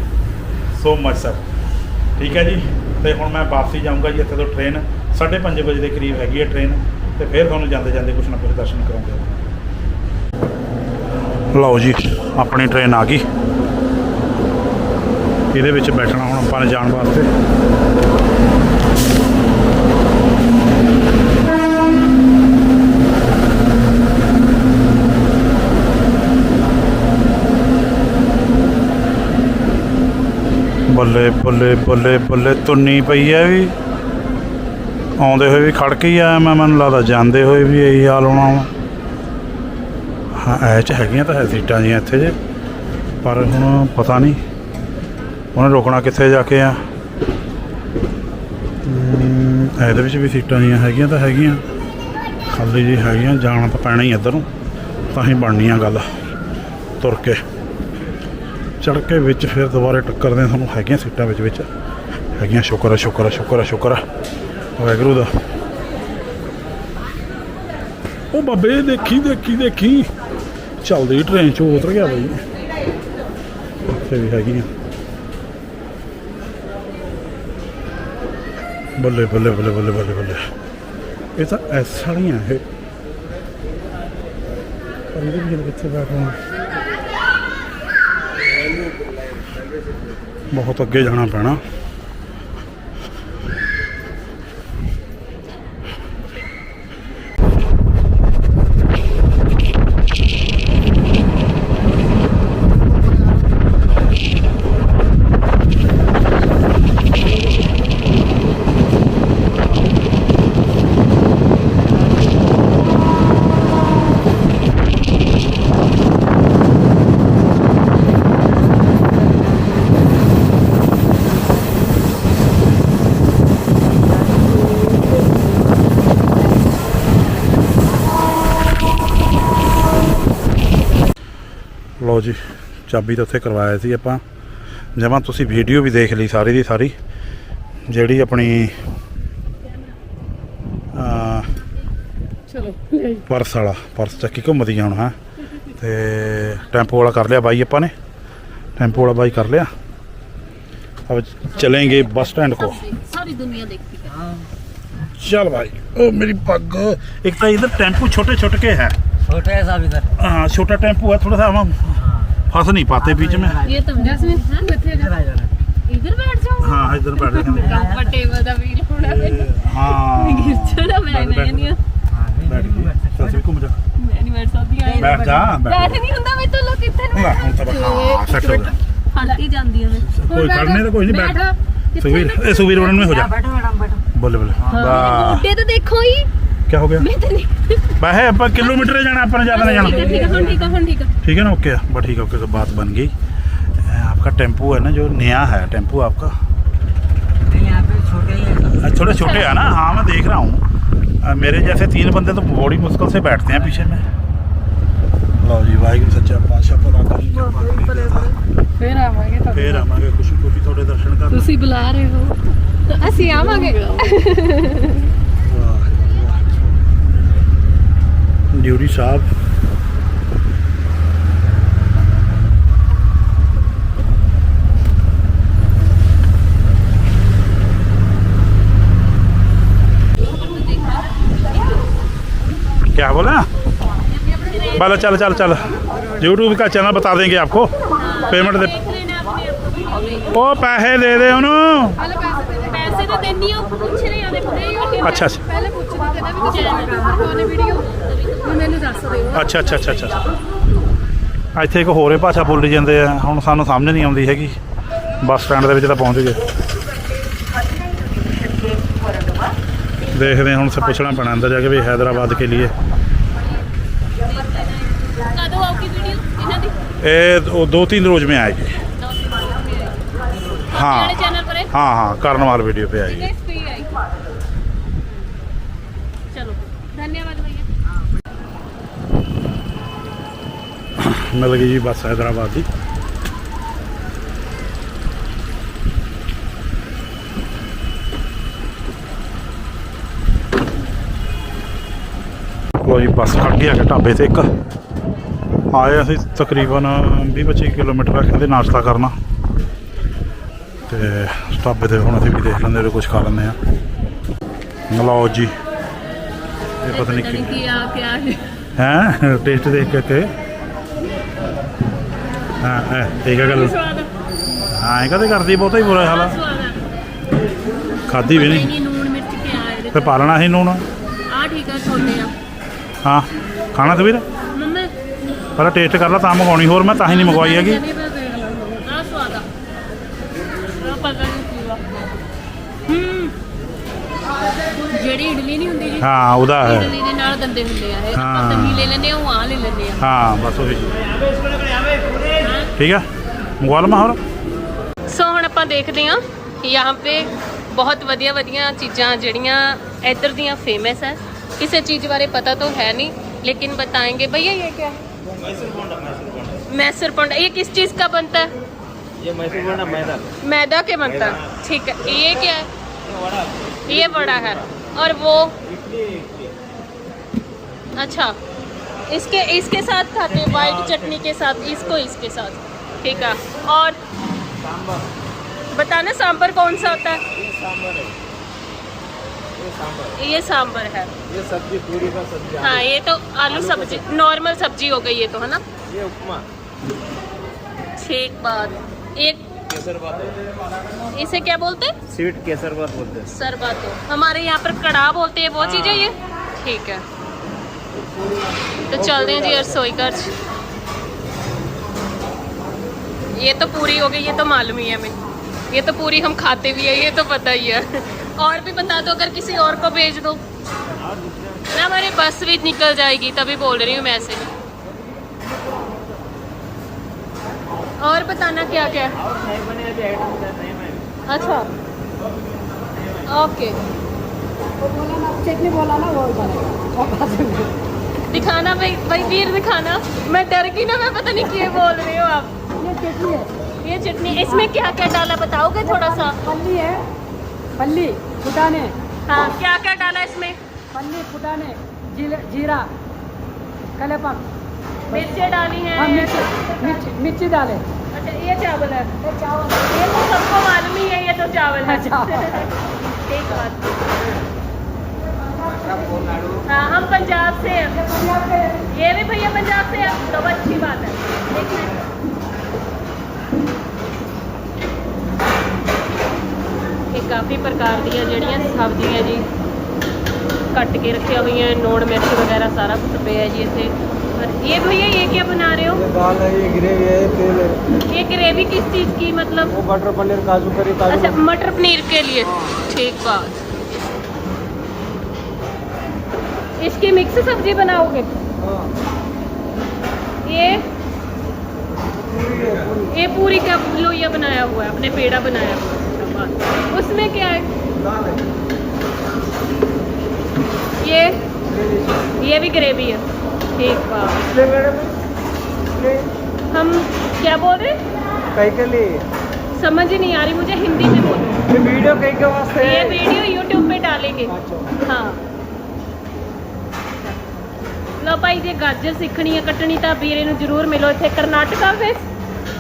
Speaker 1: so much sir ਠੀਕ ਹੈ ਜੀ? ਤੇ ਹੁਣ ਮੈਂ ਵਾਪਸੀ ਜਾਊਂਗਾ ਜੀ ਇੱਥੇ ਤੋਂ ਟ੍ਰੇਨ 5:30 ਵਜੇ ਦੇ ਕਰੀਬ ਹੈਗੀ ਹੈ ਟ੍ਰੇਨ ਤੇ ਫਿਰ ਤੁਹਾਨੂੰ ਜਾਂਦੇ ਜਾਂਦੇ ਕੁਛ ਨਾ ਕੁਛ ਦਰਸ਼ਨ ਕਰਾਉਂਗੇ। ਲਓ ਜੀ, ਆਪਣੀ ਟ੍ਰੇਨ ਆ ਗਈ। ਇਹਦੇ ਵਿੱਚ ਬੈਠਣਾ ਹੁਣ ਆਪਾਂ ਨੇ ਜਾਣ ਵਾਸਤੇ। ਬੱਲੇ ਬੱਲੇ ਬੱਲੇ ਬੱਲੇ ਤੁੰਨੀ ਪਈ ਐ ਵੀ। ਆਉਂਦੇ ਹੋਏ ਵੀ ਖੜ ਕੇ ਹੀ ਆਇਆ ਮੈਂ, ਮੈਨੂੰ ਲੱਗਦਾ ਜਾਂਦੇ ਹੋਏ ਵੀ ਇਹੀ ਹਾਲ ਹੋਣਾ ਵਾ। ਹਾਂ ਐ ਚ ਹੈਗੀਆਂ ਤਾਂ ਹੈ ਸੀਟਾਂ ਜੀਆਂ ਇੱਥੇ ਜੇ। ਪਰ ਹੁਣ ਪਤਾ ਨਹੀਂ। ਉਹਨੇ ਰੋਕਣਾ ਕਿੱਥੇ ਜਾ ਕੇ ਆ? ਇਹਦੇ ਵਿੱਚ ਵੀ ਸੀਟਾਂ ਜੀਆਂ ਹੈਗੀਆਂ ਤਾਂ ਹੈਗੀਆਂ। ਖਾਲੀ ਜੀ ਹੈਗੀਆਂ, ਜਾਣਾ ਤਾਂ ਪੈਣਾ ਹੀ ਇੱਧਰੋਂ। ਤਾਂ ਹੀ ਬਣਨੀ ਆ ਗੱਲ। ਤੁਰ ਕੇ। ਚੜ ਕੇ ਵਿੱਚ ਫਿਰ ਦੁਬਾਰੇ ਟੱਕਰਦੇ ਆ ਸਾਨੂੰ, ਹੈਗੀਆਂ ਸੀਟਾਂ ਵਿੱਚ ਵਿੱਚ। ਹੈਗੀਆਂ, ਸ਼ੁਕਰ ਹੈ ਸ਼ੁਕਰ ਹੈ ਸ਼ੁਕਰ ਹੈ ਸ਼ੁਕਰ ਹੈ ਵਾਹਿਗੁਰੂ ਦਾ। ਉਹ ਬਾਬੇ, ਦੇਖੀ ਦੇਖੀ ਦੇਖੀ। ਚੱਲਦੀ ਟ੍ਰੇਨ ਚੋਂ, ਉਤਰ ਗਿਆ ਬਈ। ਇੱਥੇ ਵੀ ਹੈਗੀਆਂ। ਬੱਲੇ ਬੱਲੇ ਬੱਲੇ ਬੱਲੇ ਬੱਲੇ ਬੱਲੇ। ਇਹ ਤਾਂ ਐਸ ਵਾਲੀਆਂ ਇਹ। ਪਰ ਇਹਦੇ ਵਿੱਚ ਕਿੱਥੇ ਬੈਠਣਾ ਬਹੁਤ ਅੱਗੇ ਜਾਣਾ ਪੈਣਾ ਲਓ ਜੀ ਚਾਬੀ ਤਾਂ ਉੱਥੇ ਕਰਵਾਇਆ ਸੀ ਆਪਾਂ ਜਮਾਂ ਤੁਸੀਂ ਵੀਡੀਓ ਵੀ ਦੇਖ ਲਈ ਸਾਰੀ ਦੀ ਸਾਰੀ ਜਿਹੜੀ ਆਪਣੀ ਅਹ,
Speaker 2: ਚਲੋ ਲਿਆਈ
Speaker 1: ਪਰਸ ਵਾਲਾ ਪਰਸ ਚੱਕੀ ਘੁੰਮਦੀ ਹੁਣ ਹੈ ਤੇ ਟੈਂਪੋ ਵਾਲਾ ਕਰ ਲਿਆ ਬਾਈ ਆਪਾਂ ਨੇ ਟੈਂਪੋ ਵਾਲਾ ਬਾਈ ਕਰ ਲਿਆ अब चलेंगे बस स्टैंड को
Speaker 3: ਸਾਰੀ ਦੁਨੀਆ ਦੇਖਦੀ ਹੈ
Speaker 1: चल भाई ओ मेरी पग एक तो इधर टेम्पो छोटे छोटे के है
Speaker 4: छोटे है सब इधर
Speaker 1: हाँ छोटा टेम्पो है थोड़ा सा हम फंस नहीं पाते बीच में
Speaker 3: ਇਹ ਤਾਂ ਜੈਸਮੀਨ ਹਾਂ ਕਿੱਥੇ
Speaker 4: इधर आ जाना
Speaker 3: ਇਧਰ ਬੈਠ ਜਾਓ
Speaker 1: हाँ इधर बैठ जाते हैं।
Speaker 3: ਕੰਫਰਟੇਬਲ ਦਾ ਫੀਲ ਹੋਣਾ ਮੈਨੂੰ
Speaker 1: हाँ
Speaker 3: ਗਿਰ ਚੜਾ ਮੈਂ
Speaker 1: बैठ,
Speaker 3: ਮੈਂ ਨਹੀਂ
Speaker 4: हाँ नहीं
Speaker 1: बैठ
Speaker 4: नहीं बैठ सकते।
Speaker 1: चल से घूम जा
Speaker 3: ਮੈਂ ਨਹੀਂ ਬੈਠ ਸਕਦੀ ਆਏ
Speaker 1: बैठ जा
Speaker 3: ਬੈਠ
Speaker 1: बैठ
Speaker 3: ਨਹੀਂ ਹੁੰਦਾ ਮੈਂ ਤਾਂ ਲੋਕ ਕਿੱਥੇ ਨੂੰ
Speaker 1: ला, हम तो हाँ सेट हो गया
Speaker 3: ਹਲਤੀ ਜਾਂਦੀ ਆ ਮੈਂ
Speaker 1: कोई करने तो कोई नहीं बैठ सुबीर ए सुबीर उड़न में हो जा
Speaker 4: यहाँ बैठो मैडम बैठो
Speaker 1: बोले बोले वाह
Speaker 3: ਗੋਡੇ ਤਾਂ ਦੇਖੋ ਹੀ
Speaker 1: क्या हो गया
Speaker 3: ਮੈਂ ਤਾਂ ਨਹੀਂ
Speaker 1: वैसे अपन किलोमीटर ही जाना अपन ज्यादा नहीं जाना
Speaker 3: ਠੀਕ ਹੈ ਹੁਣ ਠੀਕ ਹੈ ਹੁਣ ठीक है
Speaker 1: ठीक है ना ओके बस ठीक है ओके तो बात बन गई अ, आपका टेम्पो है ना जो नया है टेम्पो आपका
Speaker 4: नहीं यहाँ पे छोटे ही है सब।
Speaker 1: अ, थोड़े छोटे है ना हाँ मैं देख रहा हूँ अ, मेरे जैसे तीन बंदे तो बड़ी मुश्किल से बैठते हैं पीछे में लो जी वाहिगुरु सच्चा पातशाह भला करी कृपा करी देता।
Speaker 2: ਫੇਰ ਆਵਾਂਗੇ ਤਾਂ
Speaker 1: ਫੇਰ ਆਵਾਂਗੇ ਖੁਸ਼ੀ ਖੁਸ਼ੀ ਤੁਹਾਡੇ ਦਰਸ਼ਨ ਕਰਨ
Speaker 2: ਤੁਸੀਂ ਬੁਲਾ ਰਹੇ ਹੋ
Speaker 3: ਅਸੀਂ ਆਵਾਂਗੇ
Speaker 1: ड्यूरी साहब क्या बोला? बोला चल चल चल। यूट्यूब का चैनल बता देंगे आपको। पेमेंट दे। ओ पैसे दे दे उन्होंने
Speaker 2: अच्छा अच्छा। ਕਹਿੰਦਾ ਵੀ ਤੁਸੀਂ ਪਾਉਣੇ ਵੀਡੀਓ ਹੁਣ ਮੈਨੂੰ ਦੱਸ ਦਿਓ
Speaker 1: ਅੱਛਾ ਅੱਛਾ ਅੱਛਾ ਅੱਛਾ ਇੱਥੇ ਇੱਕ ਹੋਰੇ ਭਾਸ਼ਾ ਬੋਲੀ ਜਾਂਦੇ ਆ ਹੁਣ ਸਾਨੂੰ ਸਮਝ ਨਹੀਂ ਆਉਂਦੀ ਹੈਗੀ ਬੱਸ ਸਟੈਂਡ ਦੇ ਵਿੱਚ ਤਾਂ ਪਹੁੰਚ ਗਏ ਦੇਖਦੇ ਹਾਂ ਹੁਣ ਸੇ ਪੁੱਛਣਾ ਪੈਣਾ ਅੰਦਰ ਜਾ ਕੇ ਵੀ ਹੈਦਰਾਬਾਦ ਕੇ लिए
Speaker 3: ਕਦੋਂ ਆਉਗੀ ਵੀਡੀਓ ਇਹਨਾਂ ਦੀ
Speaker 1: ਇਹ दो दो तीन रोज में आएगी हाँ
Speaker 3: ਵਾਲੇ ਚੈਨਲ ਪਰ ਹੈ
Speaker 1: हाँ हाँ कर्नवाल वीडियो पे आएगी ਮਿਲ ਗਈ ਜੀ ਬੱਸ ਹੈਦਰਾਬਾਦ ਦੀ। ਲੋ ਜੀ ਬੱਸ ਖੜ ਗਈ ਹੈਗਾ ਢਾਬੇ ਤੇ ਇੱਕ। ਆਏ ਅਸੀਂ ਤਕਰੀਬਨ 20-25 ਕਿਲੋਮੀਟਰ ਕਹਿੰਦੇ ਨਾਸ਼ਤਾ ਕਰਨਾ। ਤੇ ਢਾਬੇ ਤੇ ਹੁਣ ਅਸੀਂ ਵੀ ਦੇਖ ਲੈਂਦੇ ਹਾਂ ਕੁਝ ਖਾ ਲੈਂਦੇ ਆ। ਲਓ ਜੀ ਇਹ ਪਤਾ ਨਹੀਂ ਕੀ
Speaker 3: ਕੀ ਆ ਕਿਆ ਹੈ।
Speaker 1: ਹੈ ਟੇਸਟ ਦੇਖ ਕੇ ਕੇ ਹਾਂ ਹੈ ਠੀਕ ਹੈ ਗੱਲ। ਹਾਂ ਇਹ ਕਦੇ ਕਰਦੀ ਬਹੁਤਾ ਹੀ ਬੁਰਾ ਹਾਲ ਆ। ਖਾਦੀ ਵੀ ਨਹੀਂ।
Speaker 3: ਨੂਣ ਮਿਰਚ ਇਹਦੇ
Speaker 1: ਤੇ ਪਾਲਣਾ ਸੀ ਨੂਣ।
Speaker 3: ਆ ਠੀਕ ਆ ਛੋਲੇ ਆ।
Speaker 1: ਹਾਂ ਖਾਣਾ ਤੇ ਵੀਰ
Speaker 3: ਮੰਮਾ।
Speaker 1: ਪਹਿਲਾਂ ਟੇਸਟ ਕਰ ਲਾ ਤਾਂ ਮੰਗਾਉਣੀ ਹੋਰ ਮੈਂ ਤਾਂ ਹੀ ਨਹੀਂ ਮੰਗਵਾਈ ਹੈਗੀ।
Speaker 3: ਆ ਸਵਾਦ ਆ। ਆ ਪਤਾ ਨਹੀਂ ਕੀ ਆ। ਹੂੰ। ਜਿਹੜੀ ਇਡਲੀ ਨਹੀਂ ਹੁੰਦੀ ਜੀ
Speaker 1: ਹਾਂ ਉਹਦਾ ਹੈ।
Speaker 3: ਇਡਲੀ ਦੇ ਨਾਲ ਦੰਦੇ ਹੁੰਦੇ ਆ। ਇਹ। ਆਪਾਂ ਤਾਂ ਲੈ ਲੈਂਦੇ ਆ ਉਹ ਆ ਲੈ ਲੈਂਦੇ ਆ।
Speaker 1: ਹਾਂ ਬਸ ਉਹੀ। ਠੀਕ ਹੈ ਮੰਗਵਾ ਲਵਾਂ ਹੋਰ
Speaker 3: ਸੋ ਹੁਣ ਆਪਾਂ ਦੇਖਦੇ ਹਾਂ ਯਹਾਂ ਪੇ ਬਹੁਤ ਵਧੀਆ ਵਧੀਆ ਚੀਜ਼ਾਂ ਜਿਹੜੀਆਂ ਇੱਧਰ ਦੀਆਂ ਫੇਮਸ ਹੈ ਕਿਸੇ ਚੀਜ਼ ਬਾਰੇ ਪਤਾ ਤਾਂ ਹੈ नहीं लेकिन बताएंगे भैया ये क्या है मैसूर पोंडा ये किस चीज़ का बनता है
Speaker 4: ये मैसूर बना मैदा
Speaker 3: मैदा के बनता है ठीक है ये क्या है ये बड़ा है और वो अच्छा इसके इसके साथ खाते हैं वाइट चटनी के साथ इसको इसके साथ ठीक है। और बताना सांबर कौन सा होता है?
Speaker 4: ये सांबर है। ये सांबर
Speaker 3: ये सांबर है।
Speaker 4: ये सब्ज़ी पूरी का सब्ज़ी
Speaker 3: हाँ ये तो आलू सब्ज़ी नॉर्मल सब्ज़ी हो गई ये तो है ना?
Speaker 4: ये उपमा।
Speaker 3: ठीक बात। एक इसे क्या बोलते हैं?
Speaker 4: स्वीट केसर बात बोलते हैं।
Speaker 3: सरबत हमारे यहाँ पर कड़ाह बोलते हैं वो चीज़ है ये? ठीक है। तो चलते हैं जी रसोई घर। ये तो पूरी हो गई, ये तो मालूम ही है हमें। ये तो पूरी हम खाते भी है, ये तो पता ही है। और भी बता दो, अगर किसी और को भेज दो। ना हमारी बस भी निकल जाएगी, तभी बोल रही हूँ मैं ऐसे। और बताना क्या क्या अच्छा। ओके। दिखाना भाई भाई वीर दिखाना। मैं डर गई ना, मैं पता नहीं क्या बोल रही हूँ आप
Speaker 2: ये चटनी है।
Speaker 3: ये चटनी इसमें क्या क्या डाला बताओगे थोड़ा सा?
Speaker 2: पल्ली है पल्ली फुटाने
Speaker 3: हाँ क्या क्या डाला इसमें?
Speaker 2: पल्ली फुटाने
Speaker 5: जीरा जीरा कले पक
Speaker 3: मिर्चे डाली हैं।
Speaker 5: हाँ मिर्ची मिर्ची मिर्ची डाले।
Speaker 3: अच्छा ये चावल है।
Speaker 5: ये चावल।
Speaker 3: ये तो सबको मालूम ही है ये तो चावल है।
Speaker 5: चावल।
Speaker 3: ठीक बात। हाँ हम पंजाब से हैं। ये भी भैया पंजाब से है तो अच्छी बात है। ठीक है। ਕਾਫੀ ਪ੍ਰਕਾਰ ਦੀਆਂ ਜਿਹੜੀਆਂ ਸਬਜ਼ੀਆਂ ਜੀ ਕੱਟ ਕੇ ਰੱਖੀਆਂ ਹੋਈਆਂ ਨੋੜ ਮਿਰਚ ਵਗੈਰਾ ਸਾਰਾ ਕੁਝ ਪਿਆ ਜੀ ਇੱਥੇ और ये भैया ये क्या बना रहे हो
Speaker 4: ये दाल है ये ग्रेवी है ये तेल है
Speaker 3: ये ग्रेवी किस चीज़ की मतलब
Speaker 4: वो बटर पनीर काजू करी काजू
Speaker 3: अच्छा मटर पनीर के लिए ठीक बात इसकी मिक्स सब्जी बनाओगे
Speaker 4: हाँ,
Speaker 3: ये
Speaker 4: पूरी है पूरी
Speaker 3: ये पूरी का लोहिया बनाया हुआ है अपने पेड़ा बनाया हुआ है अच्छा, बात। उसमें क्या है
Speaker 4: दाल है
Speaker 3: ये
Speaker 4: ग्रेवी
Speaker 3: ये भी ग्रेवी है ठीक बात
Speaker 4: इसलिए मैडम इसलिए
Speaker 3: हम क्या बोल रहे हैं?
Speaker 4: कहीं के लिए
Speaker 3: समझ ही नहीं आ रही मुझे हिंदी में बोलो
Speaker 4: ये वीडियो कहीं के वास्ते
Speaker 3: ये
Speaker 4: है
Speaker 3: वीडियो यूट्यूब पे डालेंगे
Speaker 4: अच्छा
Speaker 3: ਹਾਂ ਲੋ ਭਾਈ ਜੇ ਗਾਜਰ ਸਿੱਖਣੀ ਹੈ ਕੱਟਣੀ ਤਾਂ ਵੀਰੇ ਨੂੰ ਜ਼ਰੂਰ ਮਿਲੋ ਇੱਥੇ ਕਰਨਾਟਕਾ ਵਿੱਚ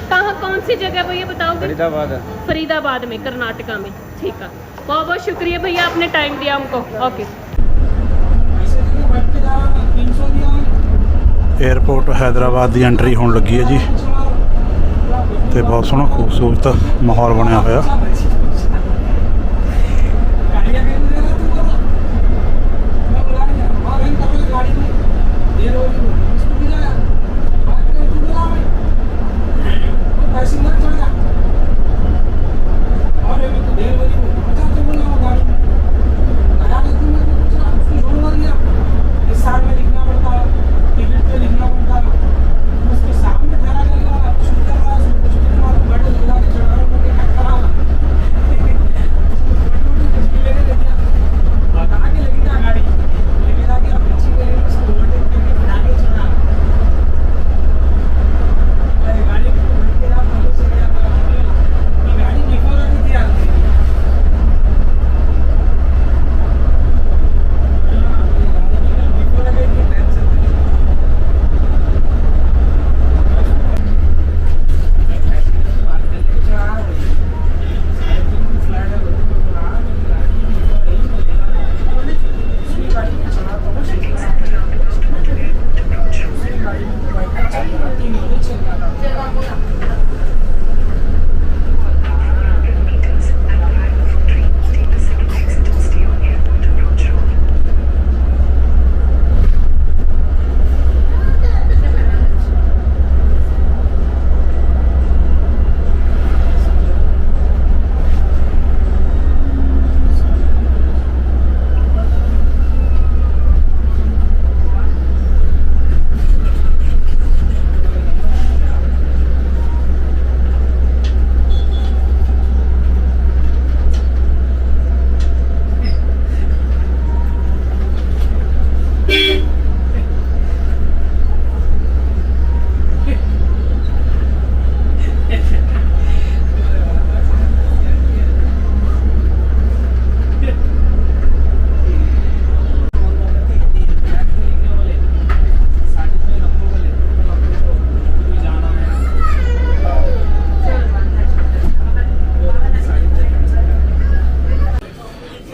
Speaker 3: कहाँ कौन सी जगह भैया बताओगे
Speaker 4: फरीदाबाद
Speaker 3: फरीदाबाद में कर्नाटका में ठीक है बहुत बहुत शुक्रिया भैया आपने टाइम दिया हमको ओके
Speaker 6: 에어ਪੋਰਟ ਹైదరాబాద్ ਦੀ ਐਂਟਰੀ ਹੋਣ ਲੱਗੀ ਹੈ ਜੀ ਤੇ ਬਹੁਤ ਸੋਹਣਾ ਖੂਬਸੂਰਤ ਮਾਹੌਲ ਬਣਿਆ ਹੋਇਆ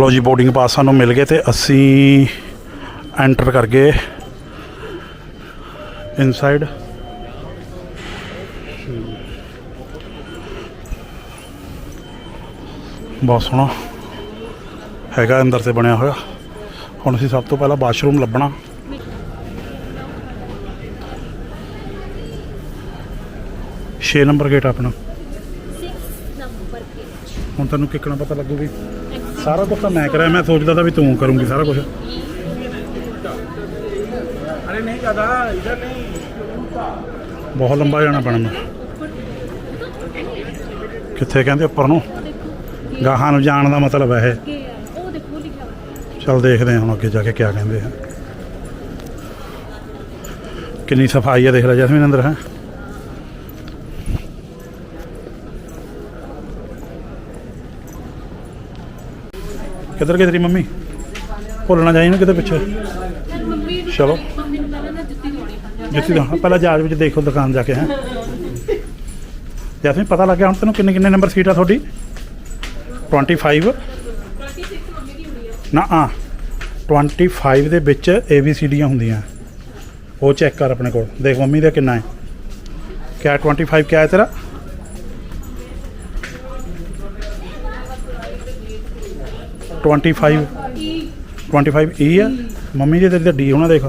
Speaker 6: ਲੋ ਜੀ ਬੋਰਡਿੰਗ ਪਾਸ ਸਾਨੂੰ ਮਿਲ ਗਏ ਤੇ ਅਸੀਂ ਐਂਟਰ ਕਰ ਗਏ ਇਨਸਾਈਡ ਬਹੁਤ ਸੋਹਣਾ ਹੈਗਾ ਅੰਦਰ ਤੇ ਬਣਿਆ ਹੋਇਆ। ਹੁਣ ਅਸੀਂ ਸਭ ਤੋਂ ਪਹਿਲਾਂ ਬਾਥਰੂਮ ਲੱਭਣਾ। ਛੇ ਨੰਬਰ ਗੇਟ ਆਪਣਾ। ਹੁਣ ਤੈਨੂੰ ਕਿੱਕਣਾ ਪਤਾ ਲੱਗੂ ਵੀ ਸਾਰਾ ਕੁਝ ਤਾਂ ਮੈਂ ਕਰਿਆ ਮੈਂ ਸੋਚਦਾ ਤਾਂ ਵੀ ਤੂੰ ਕਰੂੰਗੀ ਸਾਰਾ ਕੁਝ ਬਹੁਤ ਲੰਬਾ ਜਾਣਾ ਪੈਣਾ ਕਿੱਥੇ ਕਹਿੰਦੇ ਉੱਪਰ ਨੂੰ? ਗਾਹਾਂ ਨੂੰ ਜਾਣ ਦਾ ਮਤਲਬ ਹੈ ਇਹ। ਚਲ ਦੇਖਦੇ ਹਾਂ ਹੁਣ ਅੱਗੇ ਜਾ ਕੇ ਕੀ ਕਹਿੰਦੇ ਆ। ਕਿੰਨੀ ਸਫ਼ਾਈ ਹੈ ਦੇਖ ਲੈ ਜਸਮੀਨ ਅੰਦਰ ਹੈ। ਕਿੱਧਰ ਗਈ ਤੇਰੀ ਮੰਮੀ? ਭੁੱਲਣਾ ਜਾਈ ਨਾ ਕਿਤੇ ਪਿੱਛੇ।
Speaker 1: ਚਲੋ।
Speaker 3: ਮੰਮੀ ਨੂੰ ਪਹਿਲਾਂ ਨਾ ਜੁੱਤੀ
Speaker 1: ਦਾ ਪਹਿਲਾਂ ਜਹਾਜ਼ ਵਿੱਚ ਦੇਖੋ ਦੁਕਾਨ ਜਾ ਕੇ, ਹੈ। ਜੈਸਮੀਨ, ਪਤਾ ਲੱਗਿਆ ਹੁਣ ਤੈਨੂੰ ਕਿੰਨੇ ਕਿੰਨੇ ਨੰਬਰ ਸੀਟ ਆ ਤੁਹਾਡੀ? 25
Speaker 3: 26 ਮੰਮੀ ਦੀ ਹੁੰਦੀ ਆ
Speaker 1: ਨਾ, ਆ। 25 ਦੇ ਵਿੱਚ ਏ ਬੀ ਸੀ ਡੀਆਂ ਹੁੰਦੀਆਂ। ਉਹ ਚੈੱਕ ਕਰ ਆਪਣੇ ਕੋਲ। ਦੇਖ ਮੰਮੀ ਦਾ ਕਿੰਨਾ ਹੈ। ਕਿਆ 25 ਕਿਆ ਹੈ ਤੇਰਾ? ਟਵੰਟੀ ਫਾਈਵ 25 ਈ ਆ। ਮੰਮੀ ਦੀ ਤੇਰੀ ਤਾਂ ਡੀ ਹੋਣਾ ਦੇਖ।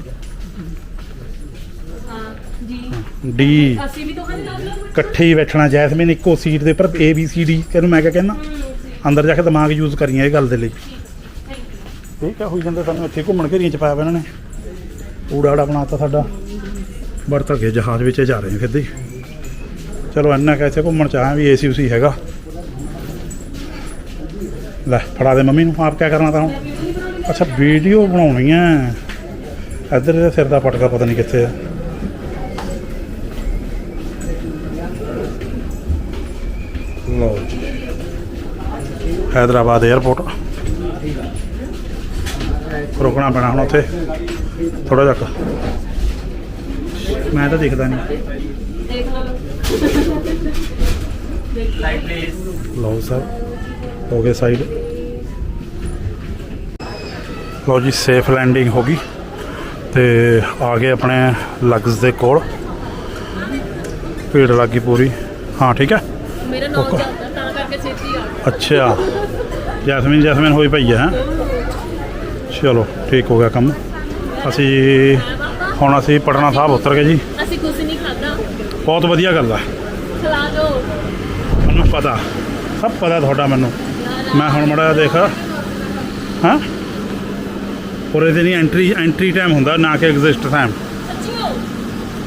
Speaker 1: ਡੀ ਇਕੱਠੇ ਹੀ ਬੈਠਣਾ, ਜੈਸਮੀਨ ਇੱਕੋ ਸੀਟ ਦੇ ਉੱਪਰ ਏ ਬੀ ਸੀ ਡੀ ਤੈਨੂੰ ਮੈਂ ਕਿਆ ਕਹਿੰਦਾ ਅੰਦਰ ਜਾ ਕੇ ਦਿਮਾਗ ਯੂਜ਼ ਕਰੀਏ ਇਹ ਗੱਲ ਦੇ ਲਈ। ਇਹ ਕਿਆ ਹੋਈ ਜਾਂਦਾ ਸਾਨੂੰ ਇੱਥੇ ਘੁੰਮਣ ਘੇਰੀਆਂ ਚ ਪਾਇਆ ਇਹਨਾਂ ਨੇ? ਊੜਾੜਾ ਬਣਾਤਾ ਸਾਡਾ। ਵਰਤ ਕੇ ਜਹਾਜ਼ ਵਿੱਚ ਜਾ ਰਹੇ ਹਾਂ ਸਿੱਧੇ ਚਲੋ, ਇੰਨਾ ਕਿ ਘੁੰਮਣ ਚ ਆਇਆ ਵੀ ਏਸੀ ਉਸੀ ਹੈਗਾ। ਲੈ ਫੜਾ ਦੇ ਮੰਮੀ ਨੂੰ ਆਪ ਕਿਆ ਕਰਨਾ ਤਾਂ ਹੁਣ? ਅੱਛਾ ਵੀਡੀਓ ਬਣਾਉਣੀ ਹੈ ਇੱਧਰ ਇਹਦਾ ਸਿਰ ਦਾ ਪਟਕਾ ਪਤਾ ਨਹੀਂ ਕਿੱਥੇ ਆ। ਲੋ ਹੈਦਰਾਬਾਦ 에어ਪੋਰਟ ਰੁਕਣਾ ਪੈਣਾ ਹੁਣ ਉੱਥੇ। ਥੋੜਾ ਜਿਹਾ ਮੈਂ ਤਾਂ ਦੇਖਦਾ ਨਹੀਂ।
Speaker 3: ਦੇਖ ਲਓ।
Speaker 4: ਲਾਈਟ ਪਲੀਜ਼
Speaker 1: ਲਓ ਸਰ। ਹੋ ਗਏ ਸਾਈਡ ਲਓ ਜੀ ਸੇਫ ਲੈਂਡਿੰਗ ਹੋ ਗਈ ਤੇ ਆ ਗਏ ਆਪਣੇ ਲਗਸ ਦੇ ਕੋਲ। ਭੀੜ ਲੱਗੀ ਪੂਰੀ। ਹਾਂ ਠੀਕ ਹੈ?
Speaker 3: ਮੇਰਾ ਨਾਮ ਚੱਲਦਾ ਤਾਂ ਕਰਕੇ ਛੇਤੀ ਆ ਗਿਆ
Speaker 1: ਅੱਛਾ। ਜੈਸਮੀਨ ਜੈਸਮੀਨ ਹੋਈ ਪਈ ਹੈ ਹੈਂ? ਚਲੋ ਠੀਕ ਹੋ ਗਿਆ ਕੰਮ। ਅਸੀਂ ਹੁਣ ਅਸੀਂ ਪਟਨਾ ਸਾਹਿਬ ਉਤਰ ਗਏ ਜੀ।
Speaker 3: ਅਸੀਂ ਕੁਝ ਨਹੀਂ ਖਾਦਾ
Speaker 1: ਬਹੁਤ ਵਧੀਆ ਗੱਲ ਆ।
Speaker 3: ਖਿਲਾ ਦਿਓ।
Speaker 1: ਮੈਨੂੰ ਪਤਾ ਸਭ ਪਤਾ ਤੁਹਾਡਾ ਮੈਨੂੰ। ਮੈਂ ਹੁਣ ਮੜਾ ਦੇਖ। ਹਾਂ? ਉਰੇ ਦੇ ਨਹੀਂ ਐਂਟਰੀ ਐਂਟਰੀ ਟਾਈਮ ਹੁੰਦਾ, ਨਾ ਕਿ ਐਗਜ਼ਿਸਟ ਟਾਈਮ